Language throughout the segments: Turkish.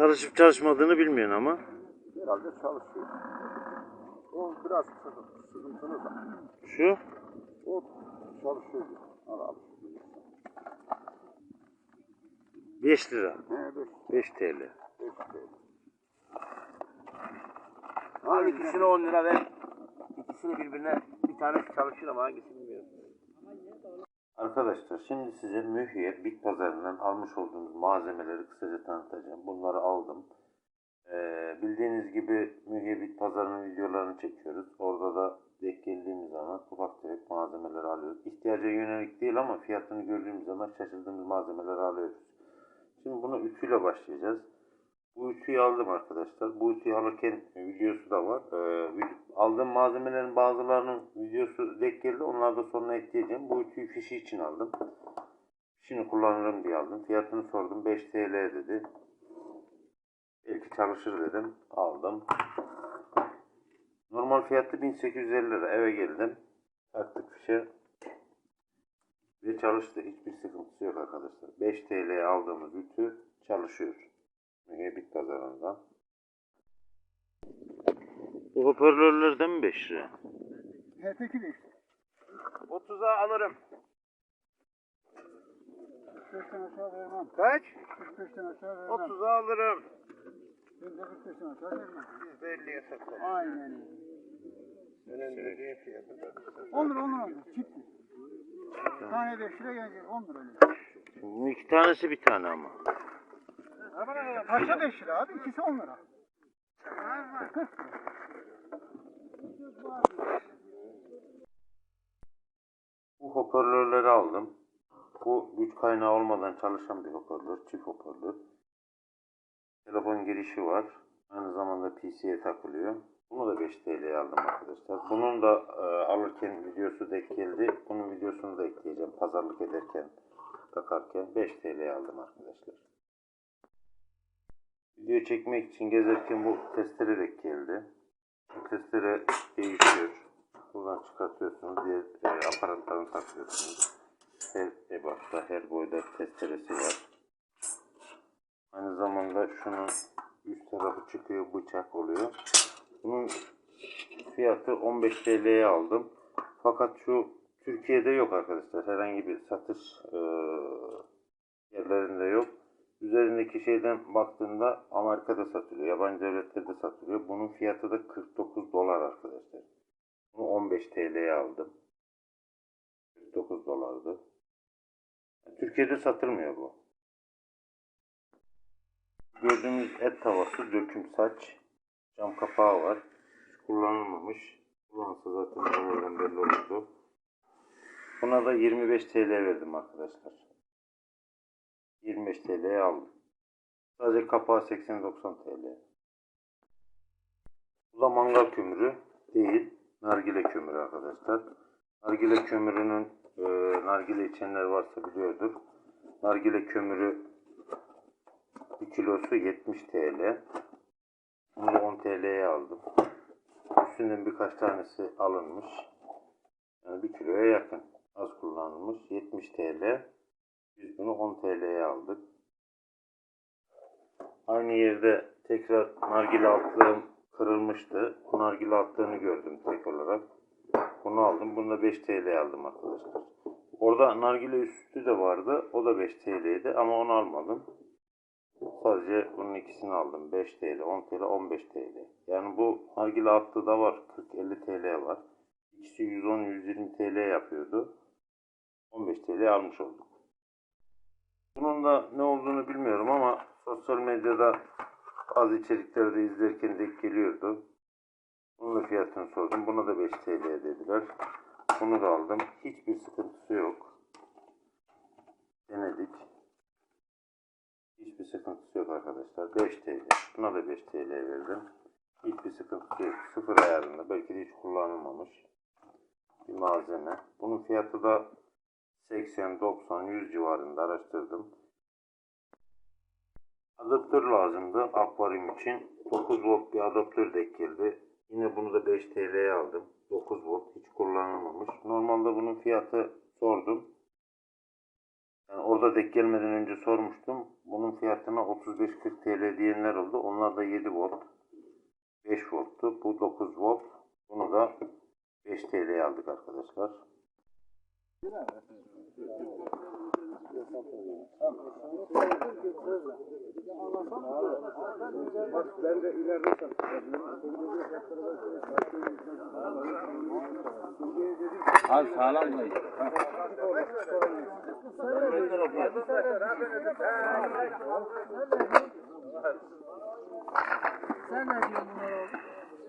Çalışıp çalışmadığını bilmiyorsun ama. Herhalde çalışıyor. O biraz sıkıntı- sıkıntılı da. Şu O çalışıyor. Al abi. 5 lira. He dur. 5 TL. Beş TL. Abi ikisine 10 lira ver. İkisini birbirine bir tanesi çalışır ama hangisi. Arkadaşlar şimdi size Mühye Bit Pazarı'ndan almış olduğumuz malzemeleri kısaca tanıtacağım. Bunları aldım. Ee, bildiğiniz gibi Mühye Bit Pazarı'nın videolarını çekiyoruz. Orada da denk geldiğimiz zaman ufak tefek malzemeleri alıyoruz. İhtiyaca yönelik değil ama fiyatını gördüğümüz zaman şaşırdığımız malzemeleri alıyoruz. Şimdi bunu ütüyle başlayacağız. Bu ütüyü aldım arkadaşlar. Bu ütüyü alırken videosu da var. Ee, aldığım malzemelerin bazılarının videosu denk geldi. Onları da sonuna ekleyeceğim. Bu ütüyü fişi için aldım. Fişini kullanırım diye aldım. Fiyatını sordum. 5 TL dedi. Belki çalışır dedim. Aldım. Normal fiyatı 1850 lira. Eve geldim. Taktık fişe. Ve çalıştı. Hiçbir sıkıntısı yok arkadaşlar. 5 TL'ye aldığımız ütü çalışıyor. Mühebit pazarından. Bu hoparlörlerden mi 5 lira? He peki de işte. 30'a alırım. 45'ten aşağı vermem. Kaç? 45'ten aşağı vermem. 30'a alırım. Ben de 45'ten aşağı vermem. Biz de 50'ye satalım. Aynen. Önemli değil fiyatı da. 10 lira 10 lira. Çift. Tane 5 lira gelecek 10 lira iki tanesi bir tane ama. Parça 5 lira abi. ikisi 10 lira. 40 lira. Bu hoparlörleri aldım. Bu güç kaynağı olmadan çalışan bir hoparlör. Çift hoparlör. Telefon girişi var. Aynı zamanda PC'ye takılıyor. Bunu da 5 TL'ye aldım arkadaşlar. Bunun da e, alırken videosu denk geldi. Bunun videosunu da ekleyeceğim. Pazarlık ederken, takarken 5 TL'ye aldım arkadaşlar. Video çekmek için gezerken bu testere denk geldi. Bu testere değişiyor. Buradan çıkartıyorsunuz. Diğer e, aparatlarını takıyorsunuz. Her ebatta, her boyda testeresi var. Aynı zamanda şunun üst tarafı çıkıyor, bıçak oluyor. Bunun fiyatı 15 TL'ye aldım. Fakat şu Türkiye'de yok arkadaşlar. Herhangi bir satış e, yerlerinde yok. Üzerindeki şeyden baktığında Amerika'da satılıyor. Yabancı devletlerde satılıyor. Bunun fiyatı da 49 dolar arkadaşlar. Bunu 15 TL'ye aldım. 49 dolardı. Türkiye'de satılmıyor bu. Gördüğümüz et tavası döküm saç. Cam kapağı var. Kullanılmamış. Kullanılsa zaten oradan belli olurdu. Buna da 25 TL verdim arkadaşlar. 25 TL'ye aldım. Sadece kapağı 80-90 TL. Bu da mangal kömürü değil. Nargile kömürü arkadaşlar. Nargile kömürünün e, nargile içenler varsa biliyordur. Nargile kömürü bir kilosu 70 TL. Bunu da 10 TL'ye aldım. Üstünden birkaç tanesi alınmış. Yani bir kiloya yakın. Az kullanılmış. 70 TL. Biz bunu 10 TL'ye aldık. Aynı yerde tekrar nargile altlığım kırılmıştı. Bu nargile altlığını gördüm tek olarak. Bunu aldım. Bunu da 5 TL'ye aldım arkadaşlar. Orada nargile üstü de vardı. O da 5 TL'ydi ama onu almadım. Sadece bunun ikisini aldım. 5 TL, 10 TL, 15 TL. Yani bu nargile attığı da var. 40-50 TL var. İkisi 110-120 TL yapıyordu. 15 TL almış olduk. Bunun da ne olduğunu bilmiyorum ama sosyal medyada bazı içeriklerde izlerken denk geliyordu. Bunun da fiyatını sordum. Buna da 5 TL dediler. Bunu da aldım. Hiçbir sıkıntısı yok. Denedik. Hiçbir sıkıntısı yok arkadaşlar. 5 TL. Buna da 5 TL verdim. Hiçbir sıkıntısı yok. Sıfır ayarında. Belki de hiç kullanılmamış bir malzeme. Bunun fiyatı da 80, 90, 100 civarında araştırdım. Adaptör lazımdı akvaryum için. 9 volt bir adaptör denk geldi. Yine bunu da 5 TL'ye aldım. 9 volt hiç kullanılmamış. Normalde bunun fiyatı sordum. Yani orada denk gelmeden önce sormuştum. Bunun fiyatına 35-40 TL diyenler oldu. Onlar da 7 volt. 5 volttu. Bu 9 volt. Bunu da 5 TL'ye aldık arkadaşlar. Ben de ileride Abi sağlam mı? Sen ne diyorsun bunlara?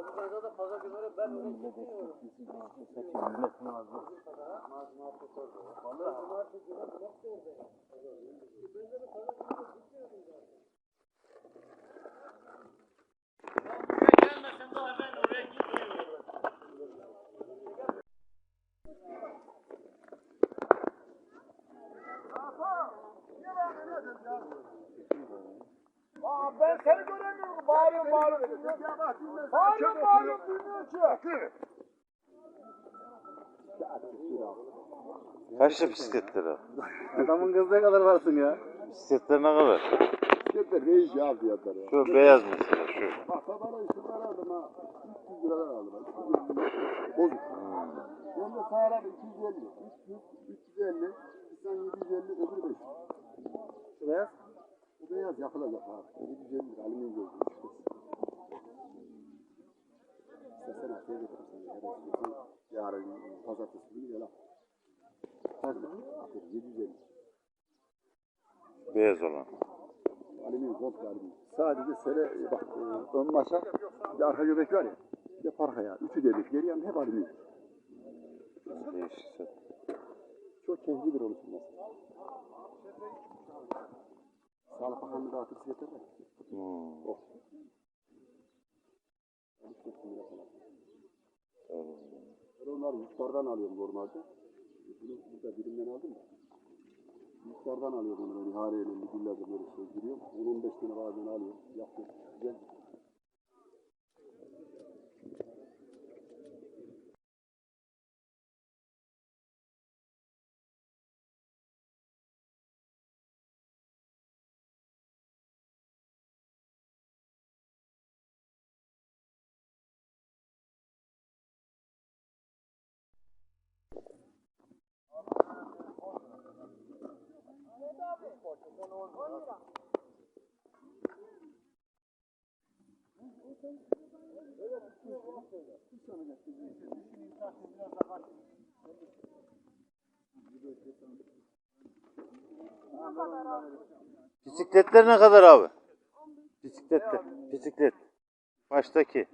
Usta. Usta. Aa, ben seni göremiyorum. Bağırıyorum bağırıyorum. Bağırıyorum bağırıyorum duymuyor ki. Kaçlı bisikletler abi? Adamın kız ne kadar varsın ya? Bisikletler ne kadar? Bisikletler ne iş ya fiyatları ya? Şu beyaz mesela şu. Bak sabahleyin şunları aldım ha. 300 liradan aldım. ha. 300 lira. Bozuk. Ben de sağlar 250. 300, 350. Bir sen 750, öbürü 500. Şu beyaz? Beyaz yapılacak abi. 750 lira alüminyum gözü. İstersen haftaya istiyorsan yarın pazartesi günü gel al. Kaç? Aferin, 750. Beyaz olan. Alüminyum, komple alüminyum. Sadece sere, bak e, ön maşa, bir arka göbek var ya. Bir de parka ya. Üçü delik. Geri yanı hep alüminyum. Değişik. Çok keyifli bir oluşum mesela. Sağlık Bakanlığı dağıtır yeter mi? Hmm. 34 bin lira falan. Ben onları yurtlardan alıyorum normalde. Bunu burada birimden aldım da. Yurtlardan alıyorum onları ihaleyle müdürlerle böyle şey giriyorum. 10-15 tane bazen alıyorum. Yapıyorum. Güzel. Bisikletler ne kadar abi? Bisikletler. Bisiklet. Baştaki.